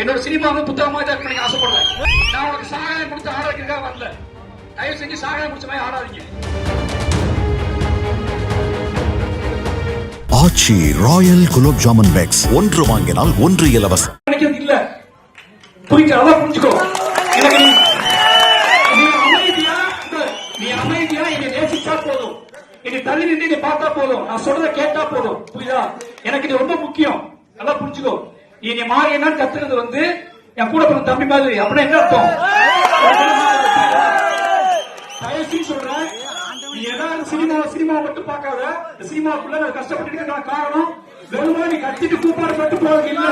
என்னோட சினிமாவை புத்தகமா தான் பண்ணி ஆசைப்படுறேன். நான் உனக்கு சாகனம் கொடுத்து ஆட வைக்கிறதுக்காக வரல. தயவு செஞ்சு சாகனம் முடிச்ச மாதிரி ஆடாதீங்க ஆச்சி ராயல் குலோப் ஜாமுன் பேக்ஸ். ஒன்று வாங்கினால் ஒன்று இலவசம். நினைக்கிறது இல்ல. புரிஞ்சு அதான் புரிஞ்சுக்கோ. எனக்கு நீ நீ அமைதியா? நீ அமைதியா? என்னை நேசிச்சா போதும். என்னை தள்ளி நின்று நீ பார்த்தா போதும். நான் சொல்றத கேட்டா போதும். புரியுதா? எனக்கு இது ரொம்ப முக்கியம். நல்லா புரிஞ்சுக்கோ. நீ மாறினா கத்துறது வந்து என் கூட பிறந்த தம்பி மாதிரி. அப்படின்னா என்ன அர்த்தம்? சொல்றேன். நீ ஏதாவது சினிமா சினிமா மட்டும் பார்க்காத. சினிமாக்குள்ள நான் கஷ்டப்பட்டு நான் காரணம் வெறுமா நீ கத்திட்டு கூப்பாடு மட்டும் போறது இல்ல.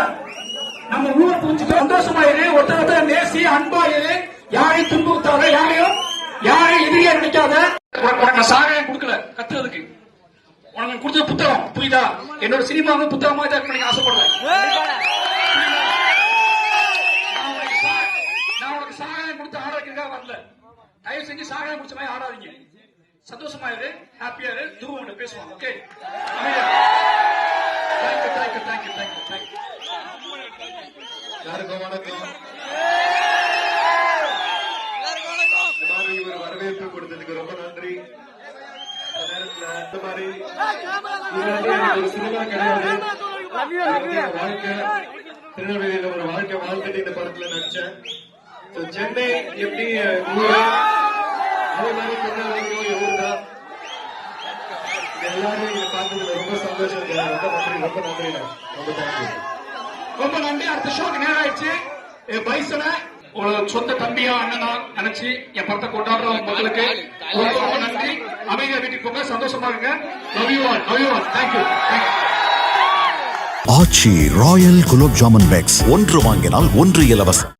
நம்ம ஊரை புரிஞ்சுட்டு சந்தோஷமாயிரு. ஒருத்தர் நேசி அன்பாயிரு. யாரையும் துன்புறுத்தாத யாரையும் யாரையும் எதிரியா நினைக்காத. உனக்கு கொடுக்கல. கத்து. உனக்கு கொடுத்த புத்தகம். புரியுதா? என்னோட சினிமாவை புத்தகமா தான் பண்ணி ஆசைப்படுறேன். நான் உனக்கு சாகனம் கொடுத்து ஆட வைக்கிறதுக்காக வரல. தயவு செஞ்சு சாகனம் முடிச்ச மாதிரி ஆடாதீங்க சந்தோஷமா இரு ஹாப்பியா இரு. துருவம் பேசுவான் okay thank you thank you thank you thank you thank you எல்லாருக்கும் வணக்கம். மாதிரி ஒரு வரவேற்பு கொடுத்ததுக்கு ரொம்ப நன்றி. இந்த மாதிரி இது வந்து எனக்கு ஒரு சினிமா கிடையாது. இது வந்து என் வாழ்க்கை திருநெல்வேலியில ஒரு வாழ்க்கை வாழ்ந்துட்டு இந்த படத்துல நடிச்சேன். So, சென்னை எப்படி ஊரு? அதே மாதிரி திருநெல்வேலியும் என் ஊர் தான் இது எல்லாரும் இங்க பார்த்ததுல ரொம்ப சந்தோஷம். ரொம்ப நன்றி ரொம்ப ரொம்ப தேங்க்யூ ரொம்ப நன்றி. அடுத்த ஷோக்கு நேரம் ஆயிடுச்சு. என் பைசனை ஒரு சொந்த தம்பியா அண்ணனா நினைச்சு என் படத்தை கொண்டாடுற மக்களுக்கு ரொம்ப ரொம்ப நன்றி அமைதியா வீட்டுக்கு போங்க சந்தோஷமா இருங்க. Love you all love you all thank you Aachi royal gulab jamun packs. ஒன்று வாங்கினால் ஒன்று இலவசம்.